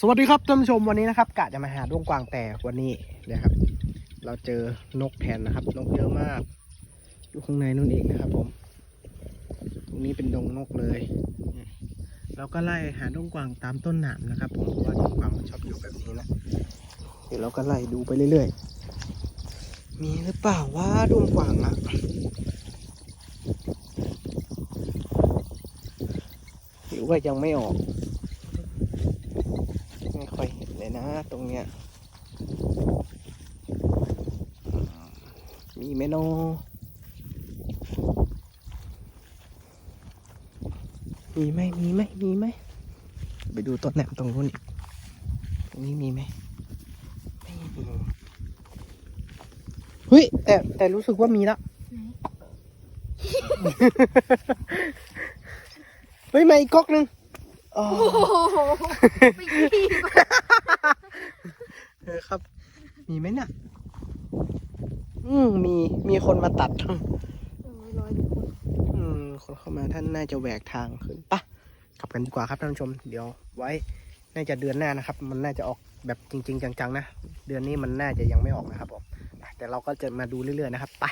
สวัสดีครับท่านผู้ชมวันนี้นะครับกะจะมาหาด้วงกวางแต่วันนี้นะครับ เราเจอนกแทนนะครับ นกเยอะมาก อยู่ข้างในนู่นเองนะครับ ผม ตรงนี้เป็นดงนกเลย เราก็ไล่หาด้วงกวางตามต้นหนามนะครับ ผมเพราะว่าด้วงกวางมันชอบอยู่แบบนี้นะเดี๋ยวเราก็ไล่ดูไปเรื่อยๆ มีหรือเปล่าว่าด้วงกวางอะหรือว่ายังไม่ออก ไม่ค่อยเห็นเลยนะ ตรงเนี้ยอืมมีไหมโนมีไหมมีไหมมีไหมไปดูต้นแหนมตรงนู้นอีกตรงนี้มีไหมไม่มีเฮ้ยแต่แต่รู้สึกว่ามีแล้วเฮ้ยมาอีกก๊อกหนึงอ๋อโอ้โหไปขี้เออ ครับ มีไหมเนี่ยอืมมีมีคนมาตัดลอยอยู่คนอืมคนเข้ามาท่านน่าจะแหวกทางขึ้นปะกลับกันดีกว่าครับท่านผู้ชม เดี๋ยวไว้น่าจะเดือนหน้านะครับ มันน่าจะออกแบบจริง ๆ จังๆนะ เดือนนี้มันน่าจะยังไม่ออกนะครับผมไปแต่เราก็จะมาดูเรื่อยๆนะครับ ไป